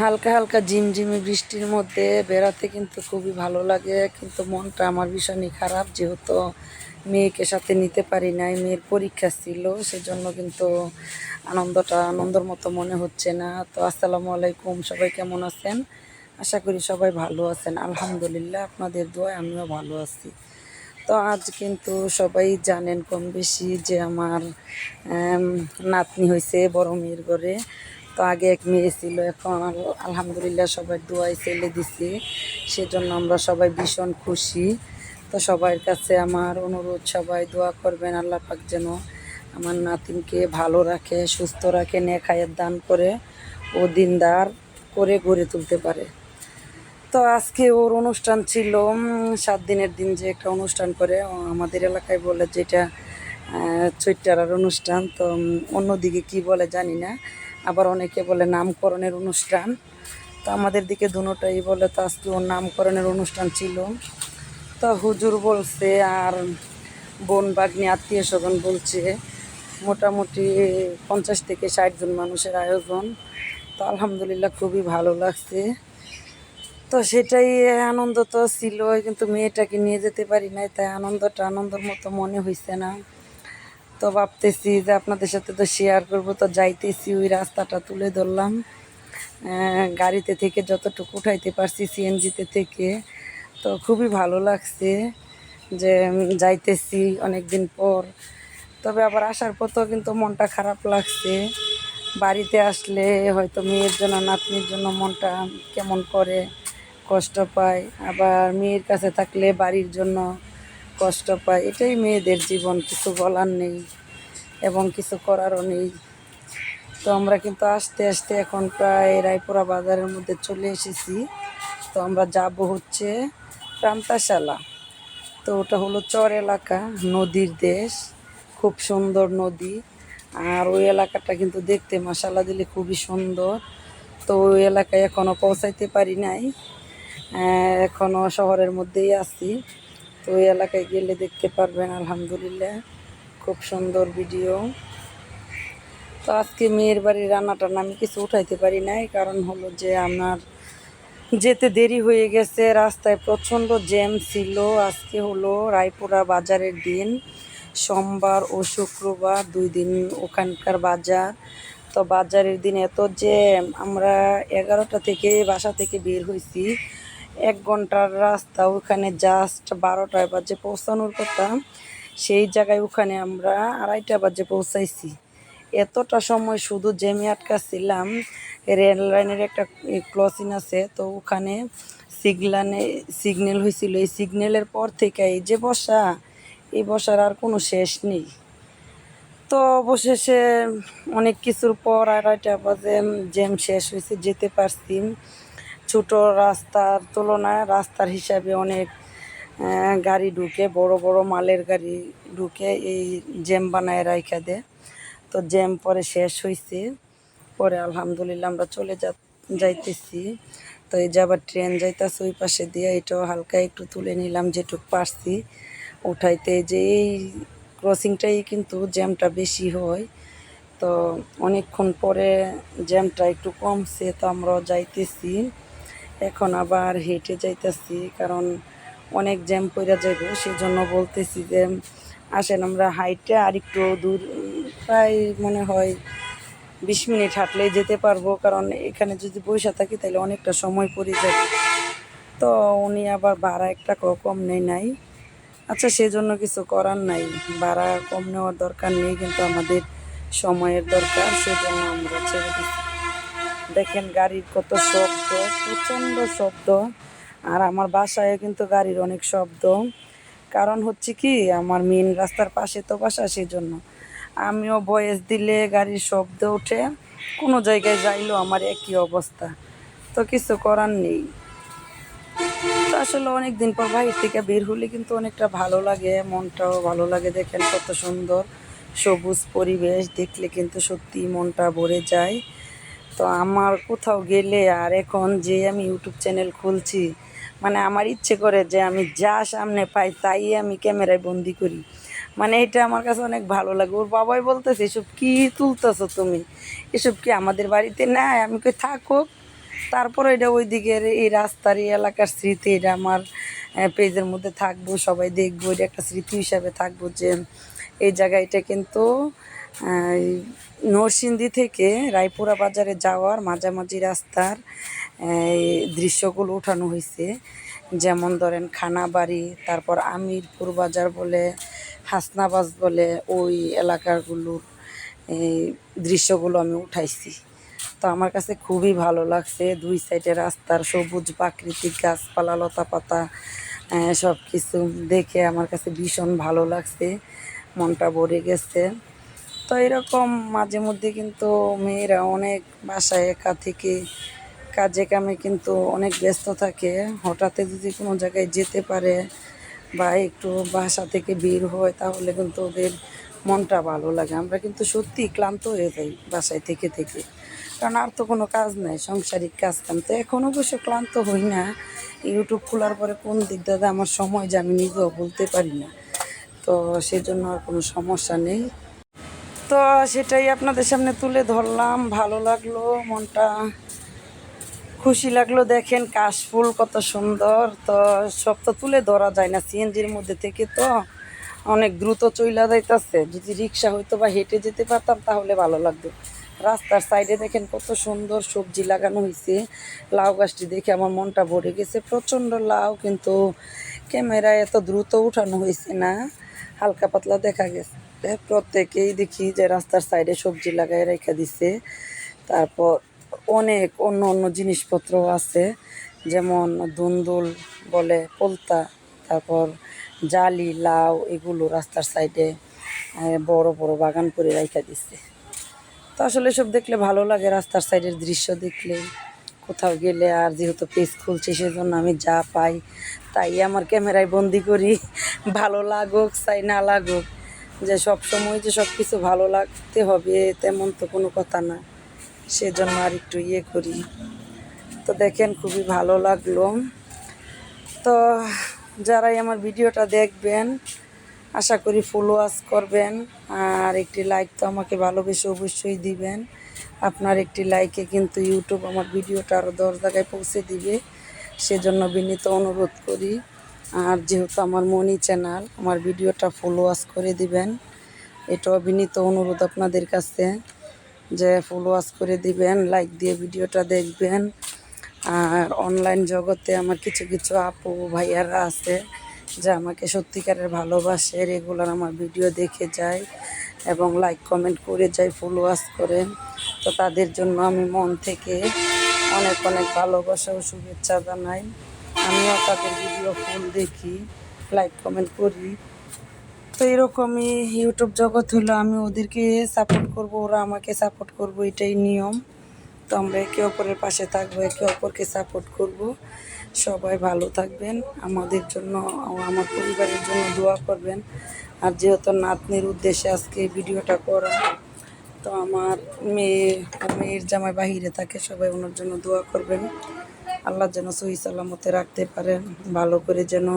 হালকা হালকা ঝিমঝিমি বৃষ্টির মধ্যে বেড়াতে কিন্তু খুবই ভালো লাগে, কিন্তু মনটা আমার ভীষণই খারাপ যেহেতু মেয়েকে সাথে নিতে পারি নাই, মেয়ের পরীক্ষা ছিল, সেজন্য কিন্তু আনন্দটা আনন্দর মতো মনে হচ্ছে না। তো আসসালামু আলাইকুম, সবাই কেমন আছেন? আশা করি সবাই ভালো আছেন, আলহামদুলিল্লাহ আপনাদের দোয়ায় আমিও ভালো আছি। তো আজ কিন্তু সবাই জানেন কম বেশি যে আমার নাতনি হয়েছে বড় মেয়ের ঘরে। তো আগে এক মেয়ে ছিল, এখন আলহামদুলিল্লাহ সবাই দোয়াই ছেলে দিছি। সেজন্য আমরা সবাই ভীষণ খুশি। তো সবার কাছে আমার অনুরোধ, সবাই দোয়া করবেন আল্লাহ পাক যেন আমার নাতিনকে ভালো রাখে, সুস্থ রাখে নেখায়ের দান করে ও দিনদার করে গড়ে তুলতে পারে। তো আজকে ওর অনুষ্ঠান ছিল সাত দিনের দিন যে একটা অনুষ্ঠান করে। আমাদের এলাকায় বলে যেটা চৈটারার অনুষ্ঠান। তো অন্যদিকে কি বলে জানি না। আবার অনেকে বলে নামকরণের অনুষ্ঠান। তো আমাদের দিকে দুটোটাই বলে তো আজকে ওর নামকরণের অনুষ্ঠান ছিল। তো হুজুর বলছে আর বোন বাগনি আত্মীয় স্বজন বলছে মোটামুটি পঞ্চাশ থেকে ষাট জন মানুষের আয়োজন। তো আলহামদুলিল্লাহ খুবই ভালো লাগছে। তো সেটাই আনন্দ তো ছিল কিন্তু মেয়েটাকে নিয়ে যেতে পারি নাই, তাই আনন্দটা আনন্দের মতো মনে হয়েছে না। তো ভাবতেছি যে আপনাদের সাথে তো শেয়ার করব, তো যাইতেছি ওই রাস্তাটা তুলে ধরলাম। গাড়িতে থেকে যতটুকু উঠাইতে পারছি সিএনজিতে থেকে। তো খুবই ভালো লাগছে যে যাইতেছি অনেক দিন পর। তবে আবার আসার পথেও কিন্তু মনটা খারাপ লাগছে। বাড়িতে আসলে হয়তো মেয়ের জন্য, নাতনির জন্য মনটা কেমন করে কষ্ট পায়। আবার মেয়ের কাছে থাকলে বাড়ির জন্য কষ্ট পায়। এটাই মেয়েদের জীবন, কিছু বলার নেই এবং কিছু করারও নেই। তো আমরা কিন্তু আস্তে আস্তে এখন প্রায় রায়পুরা বাজারের মধ্যে চলে এসেছি। তো আমরা যাব হচ্ছে প্রান্তাশালা। তো ওটা হলো চর এলাকা, নদীর দেশ, খুব সুন্দর নদী। আর ওই এলাকাটা কিন্তু দেখতে মশালা দিলে খুবই সুন্দর। তো ওই এলাকায় এখনও পৌঁছাইতে পারি নাই। এখনও শহরের মধ্যেই আছি। তো ওই এলাকায় গেলে দেখতে পারবেন, আলহামদুলিল্লাহ। খুব সুন্দর ভিডিও। তো আজকে মেয়ের বাড়ির রান্নাটা আমি কিছু উঠাইতে পারি নাই। কারণ হলো যে আমার যেতে দেরি হয়ে গেছে, রাস্তায় প্রচণ্ড জ্যাম ছিল। আজকে হলো রায়পুরা বাজারের দিন। সোমবার ও শুক্রবার দুই দিন ওখানকার বাজার। তো বাজারের দিন এত জ্যাম, আমরা এগারোটা থেকে বাসা থেকে বের হয়েছি এক ঘণ্টার রাস্তা, ওখানে জাস্ট বারোটায় বাজে পৌঁছানোর কথা। সেই জায়গায় ওখানে আমরা আড়াইটা বাজে পৌঁছাইছি। এতটা সময় শুধু জ্যামে আটকাছিলাম। রেল লাইনের একটা ক্রসিং আছে, তো ওখানে সিগনালে সিগন্যাল হয়েছিল। এই সিগন্যালের পর থেকে এই যে বসা এই বসার আর কোনো শেষ নেই। তো অবশেষে অনেক কিছুর পর আড়াইটা বাজে, জ্যাম শেষ হয়েছে, যেতে পারছি। ছোট রাস্তার তুলনায় রাস্তার হিসাবে অনেক গাড়ি ঢুকে, বড় বড় মালের গাড়ি ঢুকে এই জ্যাম বানায় রাইখা দেয়। তো জ্যাম পরে শেষ হয়েছে পরে আলহামদুলিল্লাহ আমরা চলে যা যাইতেছি। তো এই যে আবার ট্রেন যাইতেছে ওই পাশে দিয়ে, এটাও হালকা একটু তুলে নিলাম যেটুক পারছি। উঠাইতে যে এই ক্রসিংটাই কিন্তু জ্যামটা বেশি হয়। তো অনেকক্ষণ পরে জ্যামটা একটু কমছে, তো আমরাও যাইতেছি। এখন আবার হেঁটে যাইতেছি, কারণ অনেক জ্যাম পড়ে যাইব সেই জন্য বলতেছি যে, আসেন আমরা হাইটে আর একটু দূর, প্রায় মনে হয় বিশ মিনিট হাঁটলেই যেতে পারব, কারণ এখানে যদি বসে থাকি তাহলে অনেকটা সময় পড়ে যাবে তো উনি আবার ভাড়া একটা কম নেই নাই। আচ্ছা সেজন্য কিছু করার নাই। ভাড়া কম নেওয়ার দরকার নেই, কিন্তু আমাদের সময়ের দরকার, সেজন্য আমরা ছেড়ে দিচ্ছি দেখেন গাড়ির কত শব্দ, প্রচণ্ড শব্দ। আর আমার বাসায় কিন্তু গাড়ির অনেক শব্দ। কারণ হচ্ছে কি, আমার মেন রাস্তার পাশে তো বাসা সেই জন্য আমিও বয়স দিলে গাড়ির শব্দ ওঠে, কোনো জায়গায় যাইলেও আমার একই অবস্থা। তো কিছু করার নেই। আসলে অনেক দিন পর বাইরে থেকে বের হলে কিন্তু অনেকটা ভালো লাগে, মনটাও ভালো লাগে। দেখেন কত সুন্দর সবুজ পরিবেশ, দেখলে কিন্তু সত্যি মনটা ভরে যায়। তো আমার কোথাও গেলে আর এখন যে আমি ইউটিউব চ্যানেল খুলছি মানে আমার ইচ্ছে করে যে আমি যা সামনে পাই তাই আমি ক্যামেরায় বন্দি করি। মানে এটা আমার কাছে অনেক ভালো লাগে। ওর বাবাই বলতেছে, এসব কী তুলতেছো তুমি? এসব কি আমাদের বাড়িতে নাই? আমি কই, থাকুক। তারপর এটা ওই দিকের এই রাস্তার এই এলাকার স্মৃতি, এটা আমার পেজের মধ্যে থাকব, সবাই দেখব, এটা একটা স্মৃতি হিসাবে থাকব যে এই জায়গায় এটা কিন্তু নরসিংদী থেকে রায়পুরা বাজারে যাওয়ার মাঝামাঝি রাস্তার দৃশ্যগুলো উঠানো হয়েছে যেমন ধরেন খানাবাড়ি, তারপর আমিরপুর বাজার বলে, হাসনাবাজ বলে, ওই এলাকাগুলোর, এই দৃশ্যগুলো আমি উঠাইছি। তো আমার কাছে খুবই ভালো লাগছে দুই সাইডে রাস্তার সবুজ প্রাকৃতিক গাছপালা লতা পাতা সব কিছু দেখে আমার কাছে ভীষণ ভালো লাগছে। মনটা ভরে গেছে। তো এরকম মাঝে মধ্যে কিন্তু মেয়েরা অনেক বাসায় একা থেকে কাজে কামে কিন্তু অনেক ব্যস্ত থাকে। হঠাৎ যদি কোনো জায়গায় যেতে পারে বা একটু বাসা থেকে বের হয় তাহলে কিন্তু ওদের মনটা ভালো লাগে। আমরা কিন্তু সত্যি ক্লান্ত হয়ে যাই বাসায় থেকে থেকে। কারণ আর তো কোনো কাজ নাই, সাংসারিক কাজ কাম। তো এখন অবশ্য ক্লান্ত হই না। ইউটিউব খোলার পরে কোন দিক দাদা আমার সময় যে আমি নিজেও বলতে পারি না। তো সেজন্য আর কোনো সমস্যা নেই। তো সেটাই আপনাদের সামনে তুলে ধরলাম। ভালো লাগল, মনটা খুশি লাগল। দেখেন কাশফুল কত সুন্দর। তো সব তো তুলে ধরা যায় না, সিএনজির মধ্যে থেকে তো অনেক দ্রুত চইলা যাইতেছে। যদি রিক্সা হইতো বা হেঁটে যেতে পারতাম তাহলে ভালো লাগতো। রাস্তার সাইডে দেখেন কত সুন্দর সবজি লাগানো হয়েছে লাউ গাছটি দেখে আমার মনটা ভরে গেছে। প্রচণ্ড লাউ, কিন্তু ক্যামেরায় এত দ্রুত উঠানো হয়েছে না। হালকা পাতলা দেখা গেছে। প্রত্যেকেই দেখি যে রাস্তার সাইডে সবজি লাগাই রেখে দিছে। তারপর অনেক অন্য অন্য জিনিসপত্র আছে, যেমন দুন্দুল বলে পোলতা, তারপর জালি, লাউ, এগুলো রাস্তার সাইডে বড় বড় বাগান করে রেখে দিছে। তো আসলে সব দেখলে ভালো লাগে, রাস্তার সাইডের দৃশ্য দেখলে। কোথাও গেলে আর যেহেতু পেজ খুলছে, সেজন্য আমি যা পাই তাই আমার ক্যামেরায় বন্দি করি। ভালো লাগুক, চাই না লাগুক। যে সব সময় যে সব কিছু ভালো লাগতে হবে, তেমন তো কোনো কথা না। সেজন্য আর একটু ইয়ে করি। তো দেখেন খুবই ভালো লাগল। তো যারাই আমার ভিডিওটা দেখবেন, আশা করি ফলো ওয়াচ করবেন। আর একটি লাইক তো আমাকে ভালোবেসে অবশ্যই দিবেন। আপনার একটি লাইকে কিন্তু ইউটিউব আমার ভিডিওটা আরও দশ জায়গায় পৌঁছে দিবে। সেজন্য বিনীত অনুরোধ করি। আর যেহেতু আমার মনি চ্যানেল, আমার ভিডিওটা ফলো ওয়াচ করে দিবেন। এটা বিনীত অনুরোধ আপনাদের কাছে যে ফলো ওয়াচ করে দিবেন লাইক দিয়ে ভিডিওটা দেখবেন। আর অনলাইন জগতে আমার কিছু কিছু আপু ভাইয়ারা আছে যে আমাকে সত্যিকারের ভালোবাসে রেগুলার আমার ভিডিও দেখে যায় এবং লাইক কমেন্ট করে যায় ফলো ওয়াচ করে। তো তাদের জন্য আমি মন থেকে অনেক অনেক ভালোবাসা ও শুভেচ্ছা জানাই। আমিও তাদের ভিডিও ফোন দেখি লাইক কমেন্ট করি। তো এরকমই ইউটিউব জগৎ হলো, আমি ওদেরকে সাপোর্ট করব, ওরা আমাকে সাপোর্ট করব, এটাই নিয়ম। তো আমরা একে অপরের পাশে থাকব, একে অপরকে সাপোর্ট করব। সবাই ভালো থাকবেন, আমাদের জন্য, আমার পরিবারের জন্য দোয়া করবেন। আর যেহেতু নাতনির উদ্দেশ্যে আজকে ভিডিওটা করা, তো আমার মেয়ে মেয়ের জামাই বাহিরে থাকে, সবাই ওনার জন্য দোয়া করবেন। আল্লাহ যেন সহি সালামতে রাখতে পারেন, ভালো করে যেন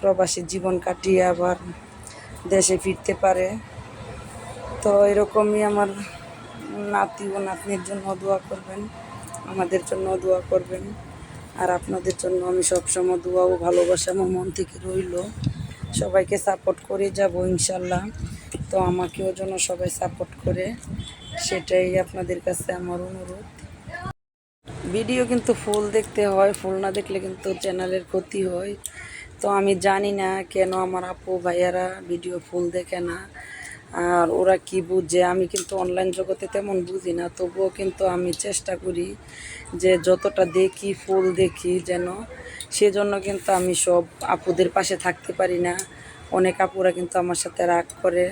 প্রবাসী জীবন কাটিয়ে আবার দেশে ফিরতে পারে। তো এরকমই আমার নাতি ও নাতনির জন্য দোয়া করবেন, আমাদের জন্য দোয়া করবেন। আর আপনাদের জন্য আমি সবসময় দোয়া ও ভালোবাসা আমার মন থেকে রইল। সবাইকে সাপোর্ট করে যাব ইনশাল্লাহ তো আমাকেও যেন সবাই সাপোর্ট করে, সেটাই আপনাদের কাছে আমার অনুরোধ। ভিডিও কিন্তু ফুল দেখতে হয়, ফুল না দেখলে কিন্তু চ্যানেলের ক্ষতি হয়। তো আমি জানি না কেন আমার আপু ভাইয়ারা ভিডিও ফুল দেখে না, আর ওরা কি বুঝে? আমি কিন্তু অনলাইন জগতে তেমন বুঝি না, তবুও কিন্তু আমি চেষ্টা করি যে যতটা দেখি, ফুল দেখি যেন, সেজন্য কিন্তু আমি সব আপুদের পাশে থাকতে পারি না। অনেক আপুরা কিন্তু আমার সাথে রাগ করে,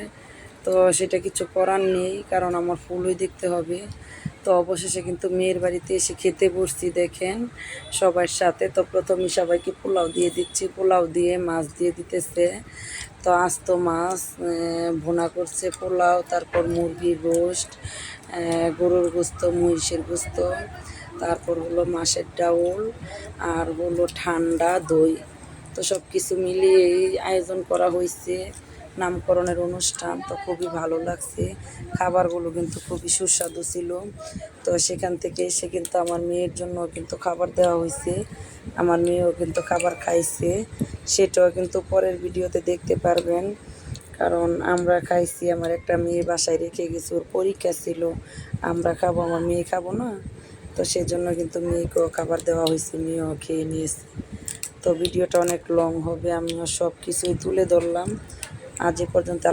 তো সেটা কিছু করার নেই, কারণ আমার ফুলই দেখতে হবে। তো অবশেষে কিন্তু মেয়ের বাড়িতে এসে খেতে বসছি, দেখেন। সবার সাথে তো প্রথমে সবাইকে পোলাও দিয়ে দিচ্ছি, পোলাও দিয়ে মাছ দিয়ে দিতেছে। তো আস্ত মাছ ভোনা করছে পোলাও, তারপর মুরগির রোস্ট গরুর গোস্ত, মহিষের গোস্ত, তারপর হলো মাছের ডাউল, আর হলো ঠান্ডা দই। তো সব কিছু মিলিয়ে আয়োজন করা হয়েছে নামকরণের অনুষ্ঠান তো খুবই ভালো লাগছে। খাবারগুলো কিন্তু খুবই সুস্বাদু ছিল। তো সেখান থেকে এসে কিন্তু আমার মেয়ের জন্য কিন্তু খাবার দেওয়া হয়েছে। আমার মেয়েও কিন্তু খাবার খাইছে। সেটাও কিন্তু পরের ভিডিওতে দেখতে পারবেন। কারণ আমরা খাইছি, আমার একটা মেয়ে বাসায় রেখে গেছি, ওর পরীক্ষা ছিল। আমরা খাব, আমার মেয়ে খাব না। তো সেই জন্য কিন্তু মেয়েকেও খাবার দেওয়া হয়েছে, মেয়েও খেয়ে নিয়েছে। তো ভিডিওটা অনেক লং হবে, আমিও সব কিছুই তুলে ধরলাম। আজ এ পর্যন্ত